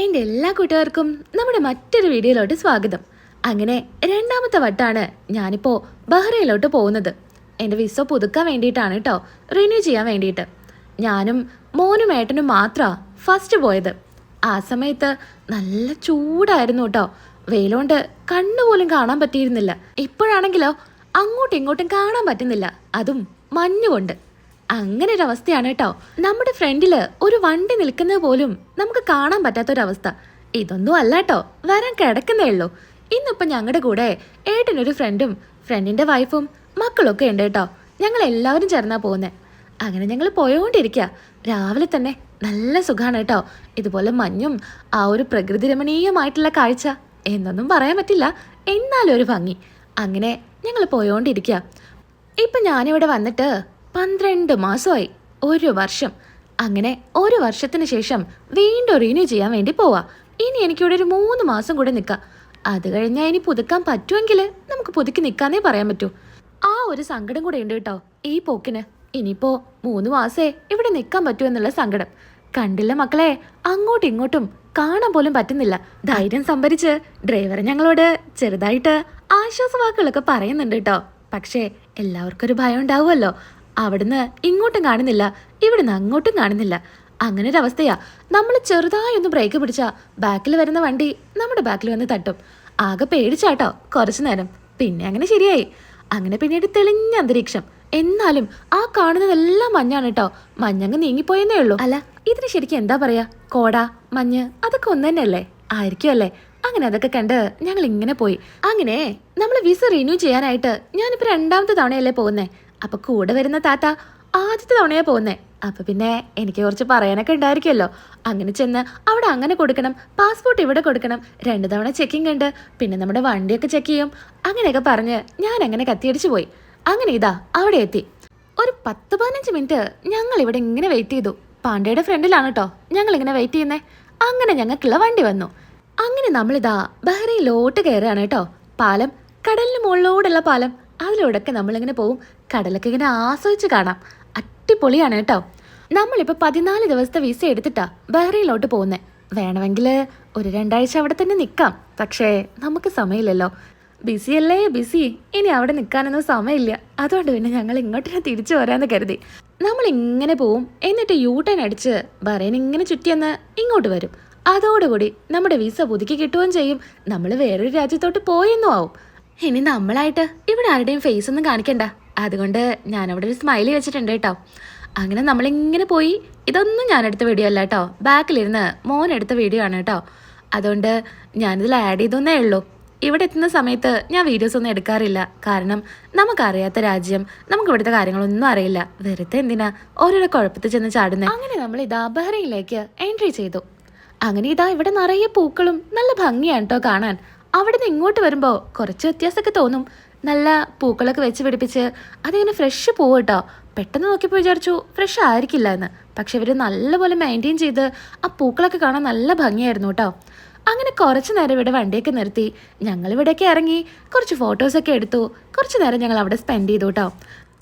എന്റെ എല്ലാ കൂട്ടുകാർക്കും നമ്മുടെ മറ്റൊരു വീഡിയോയിലോട്ട് സ്വാഗതം. അങ്ങനെ രണ്ടാമത്തെ വട്ടാണ് ഞാനിപ്പോൾ ബഹ്റയിലോട്ട് പോകുന്നത്. എന്റെ വിസ പുതുക്കാൻ വേണ്ടിയിട്ടാണ് കേട്ടോ റിന്യൂ ചെയ്യാൻ വേണ്ടിയിട്ട്. ഞാനും മോനും ഏട്ടനും മാത്രമാണ് ഫസ്റ്റ് പോയത്. ആ സമയത്ത് നല്ല ചൂടായിരുന്നു കേട്ടോ വെയിലോണ്ട് കണ്ണുപോലും കാണാൻ പറ്റിയിരുന്നില്ല. ഇപ്പോഴാണെങ്കിലോ അങ്ങോട്ടും ഇങ്ങോട്ടും കാണാൻ പറ്റുന്നില്ല. അതും മഞ്ഞുകൊണ്ട്. അങ്ങനെ ഒരു അവസ്ഥയാണ് കേട്ടോ. നമ്മുടെ ഫ്രണ്ടിൽ ഒരു വണ്ടി നിൽക്കുന്നത് പോലും നമുക്ക് കാണാൻ പറ്റാത്തൊരവസ്ഥ. ഇതൊന്നും അല്ല കേട്ടോ. വരാൻ കിടക്കുന്നേ ഉള്ളൂ. ഇന്നിപ്പോ ഞങ്ങളുടെ കൂടെ ഏട്ടനൊരു ഫ്രണ്ടും ഫ്രണ്ടിന്റെ വൈഫും മക്കളൊക്കെ ഉണ്ട് കേട്ടോ. ഞങ്ങൾ എല്ലാവരും ചേർന്നാ പോകുന്നത് അങ്ങനെ ഞങ്ങൾ പോയോണ്ടിരിക്കുക രാവിലെ തന്നെ നല്ല സുഖമാണ് കേട്ടോ. ഇതുപോലെ മഞ്ഞും ആ ഒരു പ്രകൃതി രമണീയമായിട്ടുള്ള കാഴ്ച. എന്നൊന്നും പറയാൻ പറ്റില്ല. എന്നാലും ഒരു ഭംഗി. അങ്ങനെ ഞങ്ങൾ പോയോണ്ടിരിക്കുക ഇപ്പൊ ഞാനിവിടെ വന്നിട്ട് പന്ത്രണ്ട് മാസമായി ഒരു വർഷം. അങ്ങനെ ഒരു വർഷത്തിന് ശേഷം വീണ്ടും റിന്യൂ ചെയ്യാൻ വേണ്ടി പോവാ. ഇനി എനിക്കിവിടെ ഒരു മൂന്ന് മാസം കൂടെ നിൽക്കാം അത് കഴിഞ്ഞാൽ ഇനി പുതുക്കാൻ പറ്റുമെങ്കിൽ നമുക്ക് പുതുക്കി നിൽക്കാന്നേ പറയാൻ പറ്റൂ. ആ ഒരു സങ്കടം കൂടെ ഉണ്ട് കേട്ടോ ഈ പോക്കിന്. ഇനിയിപ്പോ മൂന്ന് മാസേ ഇവിടെ നിൽക്കാൻ പറ്റൂ എന്നുള്ള സങ്കടം. കണ്ടില്ല മക്കളെ അങ്ങോട്ടും ഇങ്ങോട്ടും കാണാൻ പോലും പറ്റുന്നില്ല. ധൈര്യം സംഭരിച്ച് ഡ്രൈവർ ഞങ്ങളോട് ചെറുതായിട്ട് ആശ്വാസവാക്കുകളൊക്കെ പറയുന്നുണ്ട് കേട്ടോ. പക്ഷേ എല്ലാവർക്കും ഒരു ഭയം ഉണ്ടാവുമല്ലോ. അവിടുന്ന് ഇങ്ങോട്ടും കാണുന്നില്ല ഇവിടുന്ന് അങ്ങോട്ടും കാണുന്നില്ല. അങ്ങനെ ഒരു അവസ്ഥയാ. നമ്മൾ ചെറുതായി ഒന്ന് ബ്രേക്ക് പിടിച്ചാ ബാക്കിൽ വരുന്ന വണ്ടി നമ്മുടെ ബാക്കിൽ വന്ന് തട്ടും. ആകെ പേടിച്ചാട്ടോ കുറച്ചു നേരം. പിന്നെ അങ്ങനെ ശരിയായി. അങ്ങനെ പിന്നീട് തെളിഞ്ഞ അന്തരീക്ഷം. എന്നാലും ആ കാണുന്നതെല്ലാം മഞ്ഞാണ് കേട്ടോ മഞ്ഞങ്ങ് നീങ്ങിപ്പോയെന്നേ ഉള്ളൂ. അല്ല ഇതിന് ശരിക്കും എന്താ പറയാ? കോട മഞ്ഞ് അതൊക്കെ ഒന്ന് തന്നെയല്ലേ? ആയിരിക്കും അല്ലേ? അങ്ങനെ അതൊക്കെ കണ്ട് ഞങ്ങൾ ഇങ്ങനെ പോയി. അങ്ങനെ നമ്മൾ വിസ റിന്യൂ ചെയ്യാനായിട്ട് ഞാനിപ്പോ രണ്ടാമത്തെ തവണയല്ലേ പോകുന്നേ. അപ്പൊ കൂടെ വരുന്ന താത്ത ആദ്യത്തെ തവണയാ പോകുന്നേ. അപ്പൊ പിന്നെ എനിക്ക് കുറച്ച് പറയാനൊക്കെ ഉണ്ടായിരിക്കുമല്ലോ അങ്ങനെ ചെന്ന് അവിടെ അങ്ങനെ കൊടുക്കണം പാസ്പോർട്ട് ഇവിടെ കൊടുക്കണം രണ്ടു തവണ ചെക്കിംഗ് ഉണ്ട് പിന്നെ നമ്മുടെ വണ്ടിയൊക്കെ ചെക്ക് ചെയ്യും. അങ്ങനെയൊക്കെ പറഞ്ഞ് ഞാൻ അങ്ങനെ കത്തിയടിച്ചു പോയി. അങ്ങനെ ഇതാ അവിടെ എത്തി. ഒരു പത്ത് പതിനഞ്ച് മിനിറ്റ് ഞങ്ങൾ ഇവിടെ ഇങ്ങനെ വെയിറ്റ് ചെയ്തു. പാണ്ഡയുടെ ഫ്രണ്ടിലാണ് കേട്ടോ ഞങ്ങൾ ഇങ്ങനെ വെയിറ്റ് ചെയ്യുന്നേ. അങ്ങനെ ഞങ്ങൾക്കുള്ള വണ്ടി വന്നു. അങ്ങനെ നമ്മളിതാ ബഹ്റയിലോട്ട് കയറുകയാണ് കേട്ടോ പാലം കടലിന് മുകളിലൂടെയുള്ള പാലം. അതിലൂടെയൊക്കെ നമ്മളിങ്ങനെ പോവും. കടലൊക്കെ ഇങ്ങനെ ആസ്വദിച്ച് കാണാം. അടിപൊളിയാണ് കേട്ടോ. നമ്മളിപ്പോൾ പതിനാല് ദിവസത്തെ വിസ എടുത്തിട്ടാ ബഹ്റൈനിലോട്ട് പോകുന്നത് വേണമെങ്കിൽ ഒരു രണ്ടാഴ്ച അവിടെ തന്നെ നിൽക്കാം പക്ഷേ നമുക്ക് സമയമില്ലല്ലോ. ബിസി അല്ലേ? ബിസി ഇനി അവിടെ നിൽക്കാനൊന്നും സമയമില്ല. അതുകൊണ്ട് പിന്നെ ഞങ്ങൾ ഇങ്ങോട്ട് തിരിച്ചു വരാമെന്ന് കരുതി. നമ്മൾ ഇങ്ങനെ പോവും. എന്നിട്ട് യൂ ടേൺ അടിച്ച് ബറേൻ ഇങ്ങനെ ചുറ്റിയെന്ന് ഇങ്ങോട്ട് വരും. അതോടുകൂടി നമ്മുടെ വിസ പുതുക്കി കിട്ടുകയും ചെയ്യും. നമ്മൾ വേറൊരു രാജ്യത്തോട്ട് പോയെന്നും ആവും. ഇനി നമ്മളായിട്ട് ഇവിടെ ആരുടെയും ഫേസ് ഒന്നും കാണിക്കണ്ട. അതുകൊണ്ട് ഞാൻ അവിടെ ഒരു സ്മൈലി വെച്ചിട്ടുണ്ട് കേട്ടോ. അങ്ങനെ നമ്മളിങ്ങനെ പോയി ഇതൊന്നും ഞാൻ എടുത്ത വീഡിയോ അല്ല കേട്ടോ. ബാക്കിലിരുന്ന് മോൻ എടുത്ത വീഡിയോ ആണ് കേട്ടോ. അതുകൊണ്ട് ഞാനിതിൽ ആഡ് ചെയ്തൊന്നേ ഉള്ളൂ. ഇവിടെ എത്തുന്ന സമയത്ത് ഞാൻ വീഡിയോസ് ഒന്നും എടുക്കാറില്ല. കാരണം നമുക്കറിയാത്ത രാജ്യം നമുക്ക് ഇവിടുത്തെ കാര്യങ്ങളൊന്നും അറിയില്ല. വെറുതെ എന്തിനാ ഓരോരോ കുഴപ്പത്തിൽ ചെന്ന് ചാടുന്നത് അങ്ങനെ നമ്മൾ ഇതാ ബഹ്റൈനിലേക്ക് എൻട്രി ചെയ്തു. അങ്ങനെ ഇതാ ഇവിടെ നിറയെ പൂക്കളും നല്ല ഭംഗിയാണ് കേട്ടോ കാണാൻ. അവിടെ നിന്ന് ഇങ്ങോട്ട് വരുമ്പോൾ കുറച്ച് വ്യത്യാസമൊക്കെ തോന്നും. നല്ല പൂക്കളൊക്കെ വെച്ച് പിടിപ്പിച്ച് അതിങ്ങനെ ഫ്രഷ് പൂവ് കേട്ടോ. പെട്ടെന്ന് നോക്കിയപ്പോൾ വിചാരിച്ചു ഫ്രഷ് ആയിരിക്കില്ല എന്ന്. പക്ഷെ ഇവർ നല്ലപോലെ മെയിന്റെയിൻ ചെയ്ത് ആ പൂക്കളൊക്കെ കാണാൻ നല്ല ഭംഗിയായിരുന്നു കേട്ടോ. അങ്ങനെ കുറച്ച് നേരം ഇവിടെ വണ്ടിയൊക്കെ നിർത്തി. ഞങ്ങൾ ഇവിടെയൊക്കെ ഇറങ്ങി കുറച്ച് ഫോട്ടോസൊക്കെ എടുത്തു. കുറച്ച് നേരം ഞങ്ങൾ അവിടെ സ്പെൻഡ് ചെയ്തു കേട്ടോ.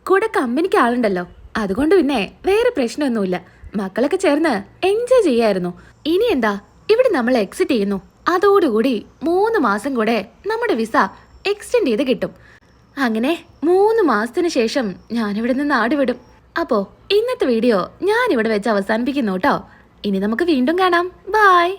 കൂടെ കമ്പനിക്ക് ആളുണ്ടല്ലോ. അതുകൊണ്ട് പിന്നെ വേറെ പ്രശ്നമൊന്നുമില്ല. മക്കളൊക്കെ ചേർന്ന് എൻജോയ് ചെയ്യായിരുന്നു. ഇനി എന്താ? ഇവിടെ നമ്മൾ എക്സിറ്റ് ചെയ്യുന്നു. അതോടുകൂടി മൂന്ന് മാസം കൂടെ നമ്മുടെ വിസ എക്സ്റ്റെൻഡ് ചെയ്ത് കിട്ടും. അങ്ങനെ മൂന്ന് മാസത്തിന് ശേഷം ഞാനിവിടെ നിന്ന് നാട് വിടും. അപ്പോ ഇന്നത്തെ വീഡിയോ ഞാൻ ഇവിടെ വെച്ച് അവസാനിപ്പിക്കുന്നു കേട്ടോ ഇനി നമുക്ക് വീണ്ടും കാണാം. ബായ്